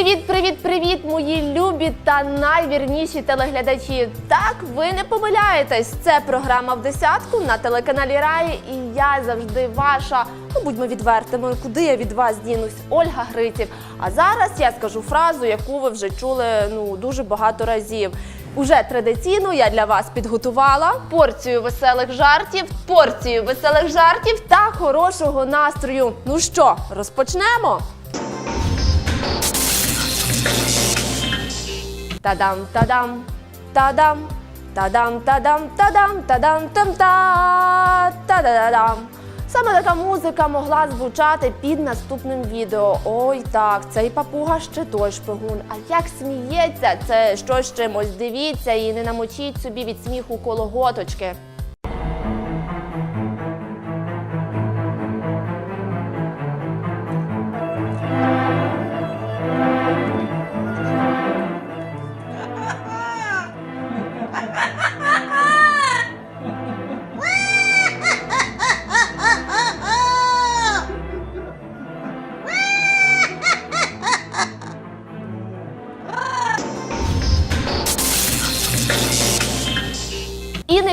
Привіт, привіт, привіт, мої любі та найвірніші телеглядачі. Так, ви не помиляєтесь. Це програма в десятку на телеканалі Раї. І я завжди ваша. Ну будьмо відвертими, куди я від вас дінусь? Ольга Гриців. А зараз я скажу фразу, яку ви вже чули ну дуже багато разів. Уже традиційно я для вас підготувала порцію веселих жартів, порцію веселих жартів та хорошого настрою. Ну що, розпочнемо? Та-дам, та-дам, та-дам, та-дам, та-дам, та-дам, та-дам, там-та, та-да-да-дам. Саме така музика могла звучати під наступним відео. Ой, так, цей папуга ще той шпигун. А як сміється, це щось чимось. Дивіться і не намочіть собі від сміху кологоточки. І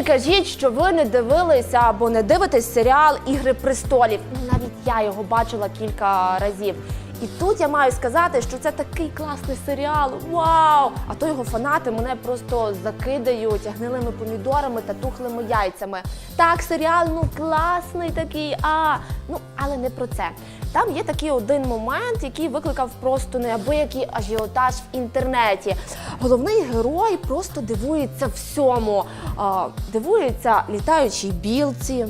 кажіть, що ви не дивилися або не дивитесь серіал Ігри престолів. Ну навіть я його бачила кілька разів. І тут я маю сказати, що це такий класний серіал. Вау! А то його фанати мене просто закидають гнилими помідорами та тухлими яйцями. Так, серіал ну класний такий. А ну але не про це. Там є такий один момент, який викликав просто неабиякий ажіотаж в інтернеті. Головний герой просто дивується всьому. Дивується літаючій білці.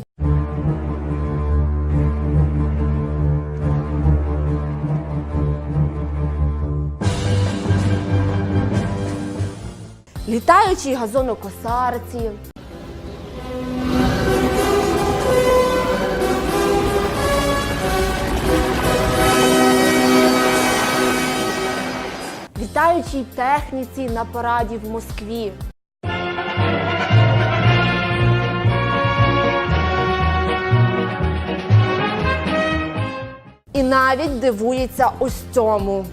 Літаючій газонокосарці. Літаючій техніці на параді в Москві. І навіть дивується ось цьому.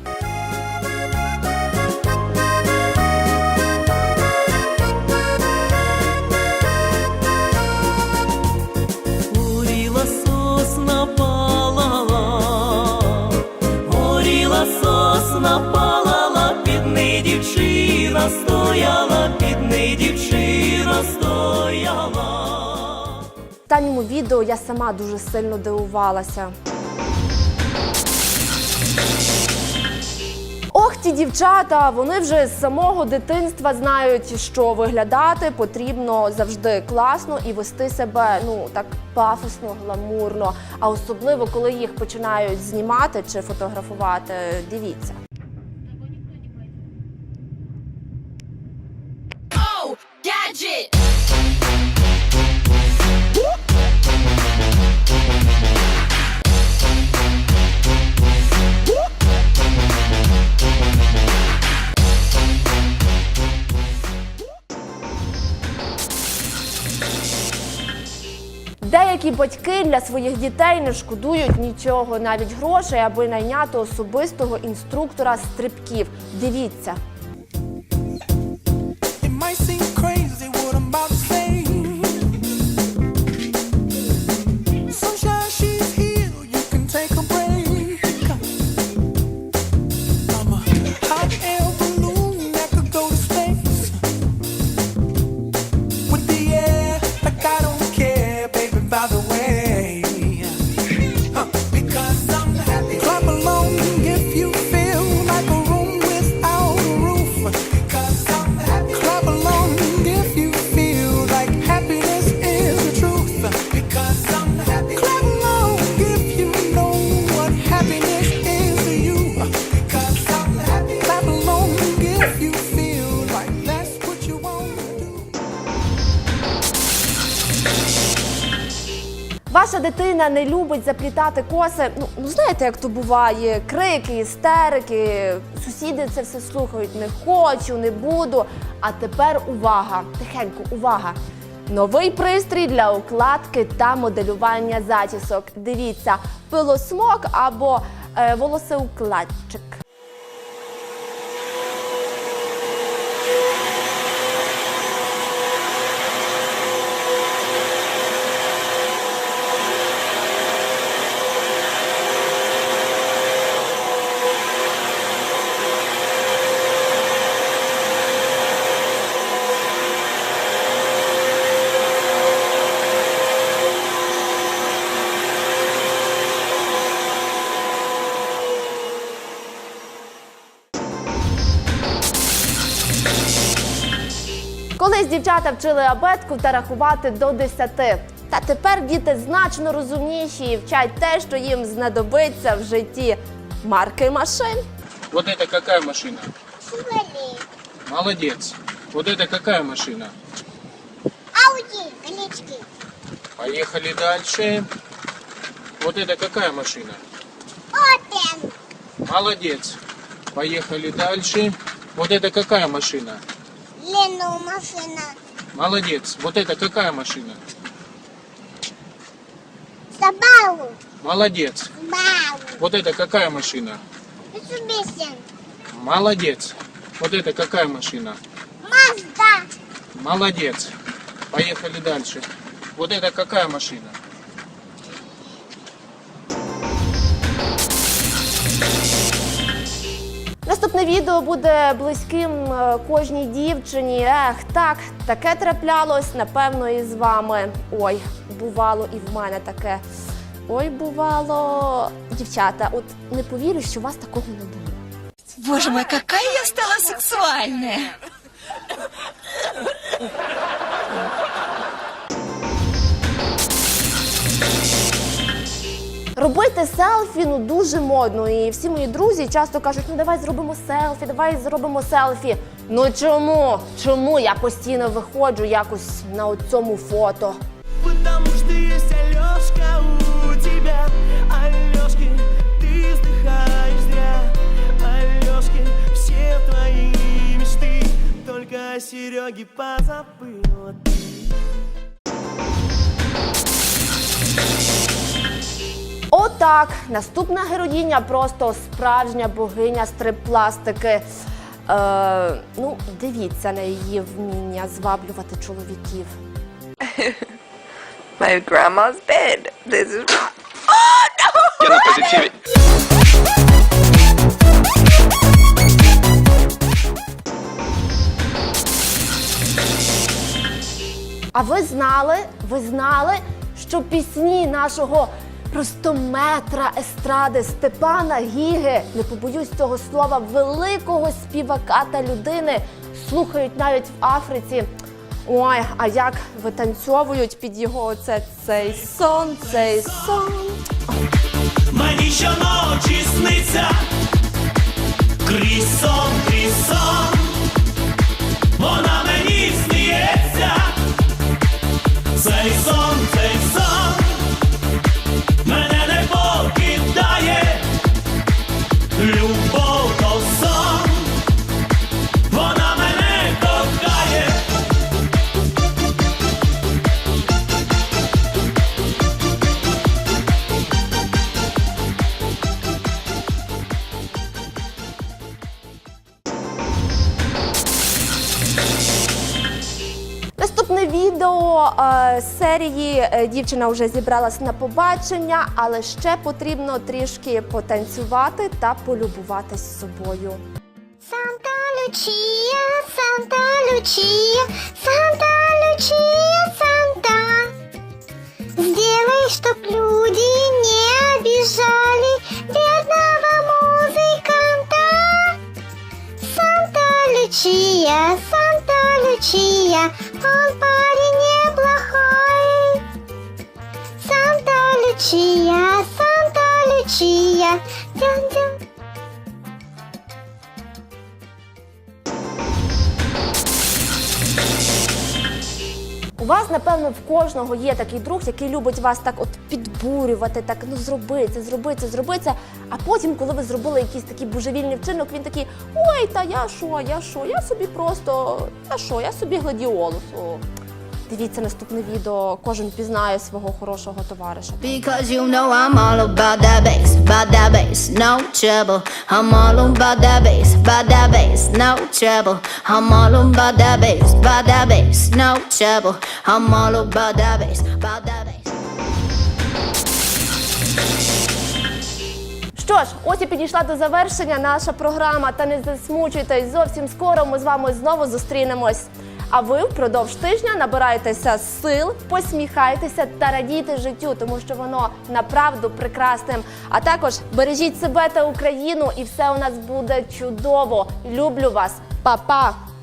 В останньому відео я сама дуже сильно дивувалася. Ох, ті дівчата, вони вже з самого дитинства знають, що виглядати потрібно завжди класно і вести себе ну так пафосно, гламурно. А особливо, коли їх починають знімати чи фотографувати. Дивіться. Деякі батьки для своїх дітей не шкодують нічого, навіть грошей, аби найняти особистого інструктора стрибків. Дивіться. Ваша дитина не любить заплітати коси. Ну, ну знаєте, як то буває: крики, істерики, сусіди це все слухають. Не хочу, не буду. А тепер увага! Тихенько, увага! Новий пристрій для укладки та моделювання зачісок. Дивіться, пилосмок або е, волосеукладчик. дівчата вчили абетку та рахувати до 10. Та тепер діти значно розумніші і вчать те, що їм знадобиться в житті. Марки машин. Вот это какая машина? Шевроле, Молодец. Вот это какая машина? Ауди, колечки, Поехали дальше. Вот это какая машина? Опен, Молодец. Поехали дальше. Вот это какая машина? Лену машина, Молодец. Вот это какая машина? Сабару, Молодец. Бау, Вот это какая машина? Mitsubishi, Молодец. Вот это какая машина? Мазда, Молодец. Поехали дальше. Вот это какая машина? Наступне відео буде близьким е, кожній дівчині. Ех, так, таке траплялось, напевно, і з вами. Ой, бувало і в мене таке. Ой, бувало. Дівчата, от не повірю, що у вас такого не було. Боже мой, какая я стала сексуальная. Робити селфі ну дуже модно. І всі мої друзі часто кажуть: ну давай зробимо селфі, давай зробимо селфі. Ну чому? Чому я постійно виходжу якось на цьому фото? Потому что есть Алешка у тебя Алешки, ты вздыхаешь зря Алешки, все твои мечты Только о Сереге Отак, наступна героїня просто справжня богиня стрип-пластики. Е, ну, дивіться на її вміння зваблювати чоловіків. My grandma's bed. This is. А ви знали, ви знали, що пісні нашого простометра естради Степана Гіги, не побоюсь цього слова, великого співака та людини. Слухають навіть в Африці. Ой, а як витанцьовують під його оце цей сон, цей сон. Мені щоночі сниться. Крізь сон, крізь сон. Вона мені сміється. Цей сон, цей сон Наступне відео е, серії е, дівчина вже зібралась на побачення, але ще потрібно трішки потанцювати та полюбуватись собою. Санта Лючія, Санта Лючія, Санта Лючия, Санта Лючия, дян-дян. У вас, напевно, в кожного є такий друг, який любить вас так от підбурювати, так ну зроби це, зроби це, зроби це. А потім, коли ви зробили якийсь такий божевільний вчинок, він такий: ой, та я що, я що, я собі просто, я що, я собі гладіолус. Дивіться наступне відео, кожен пізнає свого хорошого товариша. Because you know I'm all about that bass, about that bass, no trouble. I'm all about that bass, about that bass, no trouble. I'm all about that bass, about that bass, no trouble. I'm all about that bass, about that bass. Що ж, ось і підійшла до завершення наша програма. Та не засмучуйтесь, зовсім скоро ми з вами знову зустрінемось. А ви впродовж тижня набирайтеся сил, посміхайтеся та радійте життю, тому що воно направду прекрасним. А також бережіть себе та Україну, і все у нас буде чудово. Люблю вас, Па-па!